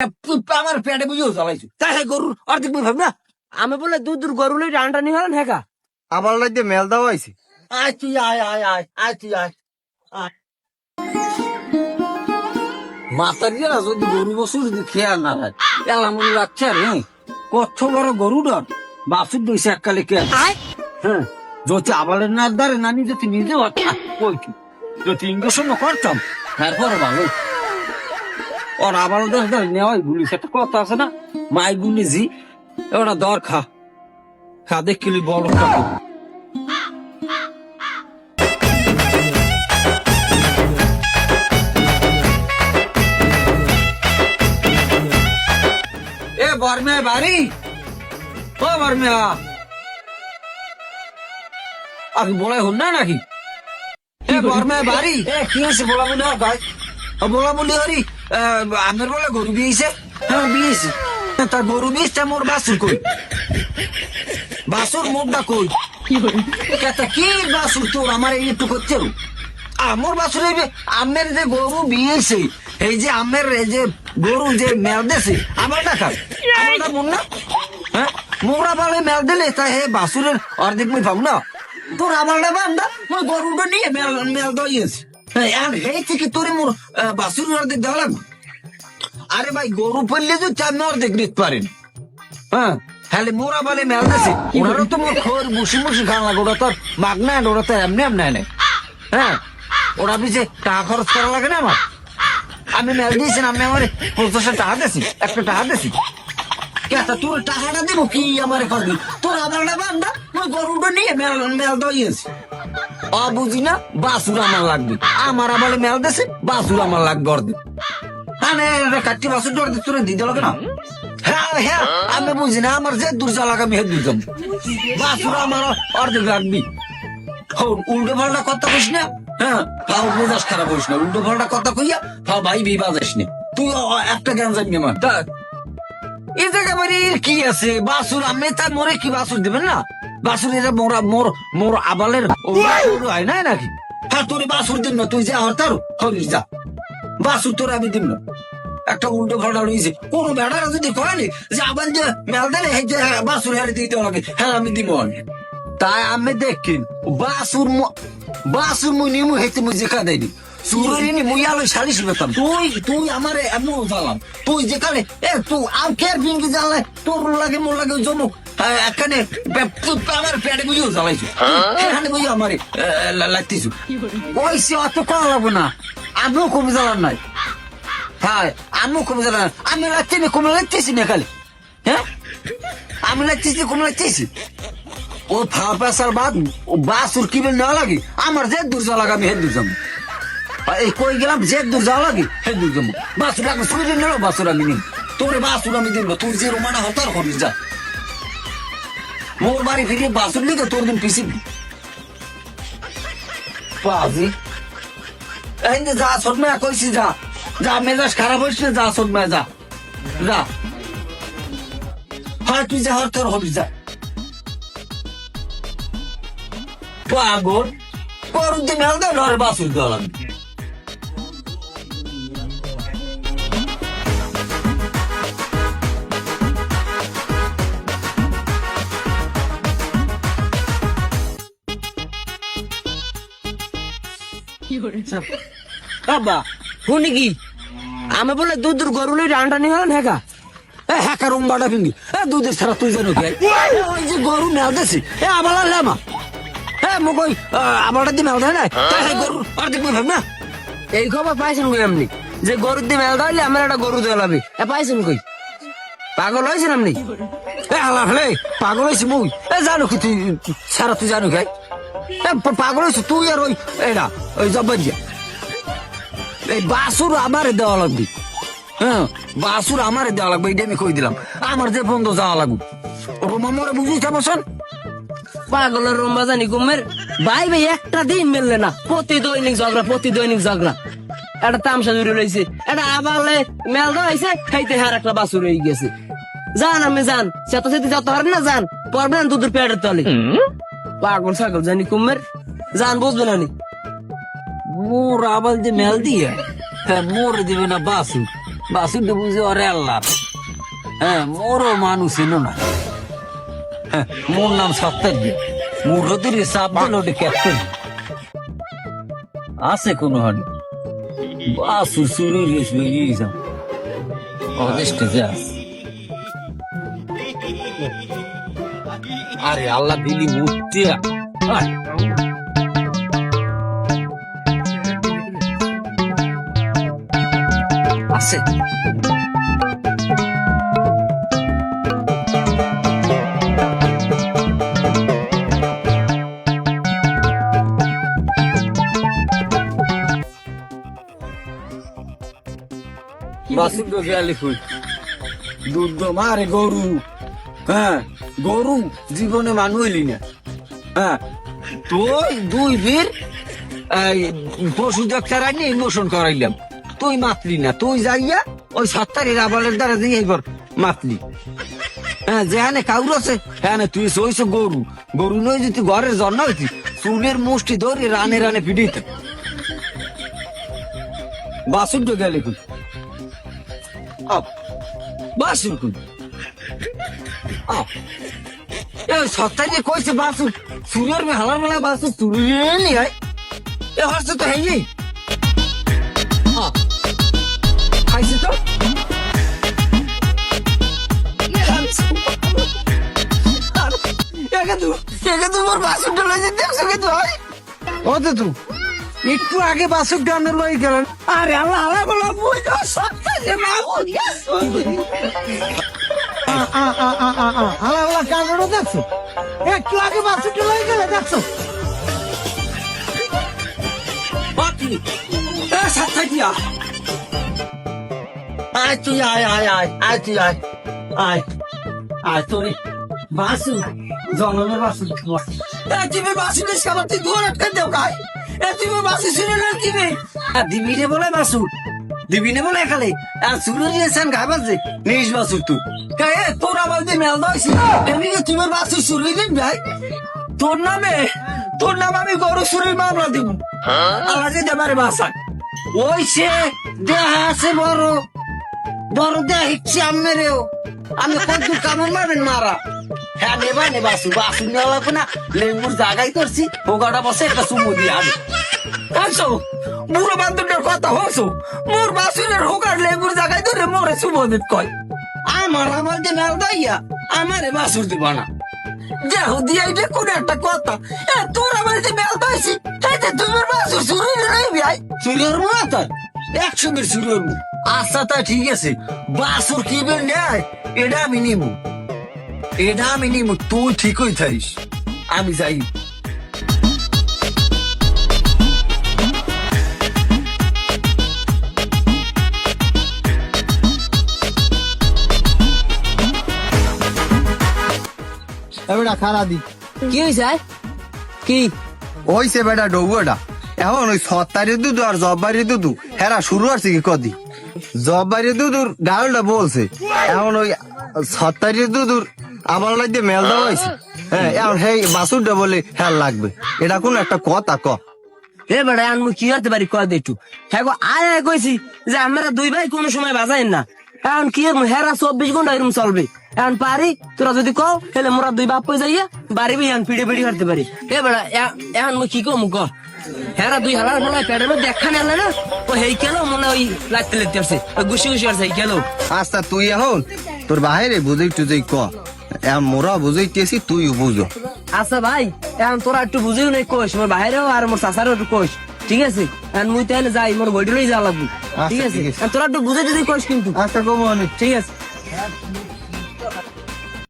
আমার পেটে বুঝেও চালাইছো তাই হ্যাঁ গরুর অর্ধেক বুঝ না? আমি বলে দূর দূর গরু লই রান্না নি হলেন হেকা আবার লাগতে মেল দেওয়া হয়েছে আয় তুই আয় আয় আয় আয় তুই আয় আয়। মাতার যদি গরু খেয়াল না হয় এলাম মনে রাখছে রে কত বড় গরু ডর। বাসুর দইছে এককালে কে? হ্যাঁ যদি আবালের না দারে নানি যদি নিজে হতা কই যদি ইঞ্জেকশন করতাম তারপরে ভালো। ওর আবার নেওয়াই গুলি সেটা কথা আছে না? মাই গুলি জি ওটা দর খা। খা দেখিলি বড় খাব এ বর্মে বাড়ি? ও বর্মে আগে বলাই হল না নাকি? এ বর্মে বাড়ি? এ কি হয়েছে বলা বলি আর ভাই? ও বলা বলি হরি? আমের বলে গরু বিয়েছে? হ্যাঁ বিয়েছে। তার গরু বিয়েছে, মোর বাসুর কই? বাসুর মোরটা কই? কি বাসুর তোর আমার এই একটু করছে আমার বাসুর এই আমের যে গরু বিয়েছে, এই যে আমের এই যে গরু যে মেল দেছে আমার টাকা আমারটা মন না? হ্যাঁ মোরা বালে মেল দিলে তা হে বাসুরের অর্ধেক মুই পাব না তোর আমার বান্দা মই গরুটা নিয়ে মেল মেল দইয়েছি আর হে থেকে তোরে মোর আহ, অর্ধেক দেওয়া লাগবে? আরে ভাই গরু পড়লে তো চার অর্ধেক নিতে পারেন। হ্যাঁ তাহলে মোরা বলে মেল ওনারও তো মোর খোর বসে বসে খাওয়া ওরা তো মাগনা ওরা তো এমনি এমনি নেয় হ্যাঁ ওরা পিছিয়ে টাকা খরচ করা লাগে না আমার? আমি মেল দিয়েছি আমি আমার পঞ্চাশটা টাকা দিয়েছি একটা টাকা দিয়েছি। কেতা তোর টাকাটা দেবো কি আমার করবি তোর আমার ওই গরুটা নিয়ে মেল মেল দইয়েছি অ বাসুর আমার লাগবে। আমার আবার মেল দেছে বাসুর আমার লাগবে অর্ধেক। হ্যাঁ হ্যাঁ উল্টো পাল্টা কথা কইস না হ্যাঁ ফাও না, উল্টো পাল্টা কথা কইয়া ফাও ভাই বি বাজাইস না। তুই একটা জ্ঞান জানি আমার। তা এই জায়গা বাড়ি কি আছে? বাসুর আমি তার মোরে কি বাসুর দিবেন না? বাসুর এটা মোরা মোর মোর আবালের হয় না নাকি? হ্যাঁ তোর বাসুর দিন না, তুই যা হরতার হরিস যা। বাসুর তোর আমি দিন একটা উল্টো ফাল্টা রয়েছে। কোন বেড়ারা যদি কয়নি যে আবার যে মেল দিলে এই যে বাসুর হারে দিতে লাগে হ্যাঁ আমি দিব তাই আমি দেখিন বাসুর বাসুর মুই নিমু হেতে মুই যেখা দেয়নি সুরিনি মুই আলো সালিশ তুই তুই আমারে এমন জ্বালাম। তুই যেখানে এ তুই আর কেয়ার পিঙ্কি তোর লাগে মোর লাগে জমুক এখানে পে- আমার পেটে বুঝিও জ্বালাইছো। এখানে বুঝি আমারে লাগতেছো। কইছি অত কম লাগবো না। আমিও কমে জ্বালার নাই। হ্যাঁ আমিও কমে জ্বালার নাই। আমি লাগতে না কমে লাগতেছি না খালি। হ্যাঁ? আমি লাগতেছি কমে লাগতেছি। ও পেশার বাদ কি বেল নেওয়া লাগে আমার যে দূর যাওয়া লাগে আমি হে দূর যাব। এই কই গেলাম? যে দূর যাওয়া লাগে হে দূর যাব। বাসুর আমি শুনে নিল বাসুর আমি নিম। তোর বাসুর আমি দিব তোর যে রোমানা হতার করিস যা। মোর বাড়ি ফিরে বাসুর লিখে তোর দিন পিসি পাজি এই যে সদমে কইছি যা। যা, মেজাজ খারাপ হইছে, যা সদমে যা। যা। হয় তুই যা হর তোর হবি যা। পাগল। পরের দিন হেলদে ঘরে বাসুর দেওয়া লাগবে আমি বলে দূর দূর গরু লই রান্না নি হলেন হেকা এ হ্যাকার উম্বাটা ফিঙ্গি। দুধের ছাড়া তুই জানো কে? ওই যে গরু মেল দেছি। লেমা এ, মোক ওই আবালটা দিয়ে মেল দেয় না হ্যাঁ গরু, আর দেখবে না। এই খবর পাইছেন কই আপনি? যে গরুর দিয়ে মেল দাইলে আমার একটা গরু দেওয়া লাগবে। এ, পাইছেন কই? পাগল হয়েছেন আপনি? এ হলে পাগল হয়েছি মুই। এ, জানো কি তুই, ছাড়া তুই জানো প- পাগল তুই আর ওই এরা ওই জব্বাজিয়া এই বাসুর আমারে দেওয়া লাগবে। হ্যাঁ বাসুর আমারে দেওয়া লাগবে এটা আমি কই দিলাম। আমার যে বন্ধ যাওয়া লাগবে রোমা মোরে বুঝিস বসন পাগলের রুম্বা জানি গুমের ভাই ভাই একটা দিন মেললে না। প্রতি দৈনিক ঝগড়া প্রতি দৈনিক ঝগড়া। একটা তামসা জুড়ে রয়েছে এটা আবারলে মেল হয়েছে খাইতে হার একটা বাসুর হয়ে গেছে। যান আমি যান। সেত সেতে যত পারবেন না যান। পারবেন দুধের পেটের তলে। পাগল ছাগল জানি কুমের যান বুঝবে না নি? মোর আবার যে মেল দিয়ে হ্যাঁ মোর দিবে না বাসু বাসুরটা বুঝে ওরে আল্লাহ। হ্যাঁ মোরও মানুষ এলো না। হ্যাঁ, মোর নাম সত্তর মুরতির সাপ দিল ওটা ক্যাপ্টেন। আছে কোনো হানি চুরি রেস বেরিয়ে গেছাম অদেশটা যাস আরে আল্লাহ দিলি মূর্তি আছে। বাসুর তো গেলে ফুল। দুধ মারে গরু। হ্যাঁ। গরু জীবনে হইলি না। হ্যাঁ তুই দুই বীর পশু ডাক্তার আনি ইমোশন করাইলাম। তুই মাতলি না, তুই যাইয়া ওই সত্তারি রাবালের দ্বারা দিয়ে এবার মাতলি। হ্যাঁ যেখানে কাউর আছে হ্যাঁ তুই সইছ গরু। গরু নয় যদি ঘরের জন্ম হইতি, চুলের মুষ্টি ধরে রানে রানে পিডিত বাসুর তো গেলে তুই বাসুর সত্তারি কইছে বাসুর সুরের মে হালার মেলা বাসুর তুলে নি হয় এ হচ্ছে তো হেই খাইছে তো? একটু আগে বাসুক গানের লই গেলেন। আরে আল্লাহ আল্লাহ বলো বুঝ সত্তা যে আলা আলা গানের দেখছ? একটু আগে বাসুক লই গেলে দেখছ? বাকি। আয় তুই, আয় আয় আয় তুই, আয়। আয় বাসু বাসু বাসু। তুই দূর আটকে দেও বাসু তুমি দিবি রে বলে বাসু। দিবি নে বলে খালে। আর শুরু দিয়েছেন গাই বাজে নিস বাসু তুই কে তোর আবার দিয়ে মেল দাইছি এমনি কি তুমি বাসু শুরু দিন ভাই। তোর নামে, তোর নাম আমি গরু চুরির মামলা দিব। আলাদা দেবারে বাসা ওই সে দেহা আছে বড়। বড় দেহ হিচ্ছে আমেরেও আমি কত কামড় মারবেন মারা। হ্যাঁ নেবা নে বাসু বাসু নেওয়া লাগবে না। লেবুর জায়গায় করছি ওগাটা বসে একটা চুমু দিয়ে আনো। আনছো বুড়ো বান্ধবটার কথা হসো মোর বাসুরের হোকার লেবুর জায়গায় ধরে মোরে দিত কয়। আমার আমার যে নাল দাইয়া, আমারে বাসুর দিব না। যাও দিয়া এটা কোন একটা কথা। তোর আমার যে মেল পাইছি তাইতে তোমার বাসু শুরু নাই ভাই চুরির মাথা একশো বের শুরু আচ্ছা তা ঠিক আছে। বাসুর কি বের নেয়? এটা আমি নিবো এটা আমি নিবো তুই ঠিকই থাকিস আমি যাই। খারা দি কি হয়েছে কি? ওইছে বেটা ডৌয়াটা এখন ওই সত্তারি দুধু আর জব্বারি দুধু হেরা শুরু আসছে কি কদি জব্বারি দুধুর গালটা বলছে এখন ওই সত্তারি দুধুর আমার লাগছে মেল দেওয়া হয়েছে। হ্যাঁ এখন সেই বাসুরটা বলে হ্যাঁ লাগবে। এটা কোন একটা কথা ক। এ বেড়া আমি কি হতে পারি কয় দে একটু। হ্যাঁ গো কইছি যে আমরা দুই ভাই কোনো সময় বাজাইন না। এখন কি হেরা চব্বিশ ঘণ্টা এরম চলবে। এখন পারি তোরা যদি কও তাহলে মোরা দুই বাপ যাইয়া বাড়ি বি এখন পিড়ে পিড়ি করতে পারি। এ বেড়া এখন মুই কি কমু ক হেরা দুই হালার ফেলা পেটের মধ্যে দেখা নেলে না ও হেই কেন মনে ওই লাগতে লাগতে আসছে গুছি গুছি আসছে এই কেন আচ্ছা তুই এখন তোর বাহিরে বুঝাই টুজাই ক। এখন মোরা বুঝাইতেছি তুইও বুঝো। আচ্ছা ভাই এখন তোরা একটু বুঝিও নাই কোষ মোর বাইরেও আর মোর চাচারও একটু কোষ ঠিক আছে? এখন মুই তাহলে যাই মোর বইটি যাওয়া লাগবে। ঠিক আচ্ছা, আছে? ঠিক আছে। তোরা একটু বুঝে যদি কোষ কিন্তু। আচ্ছা কমনি ঠিক আছে?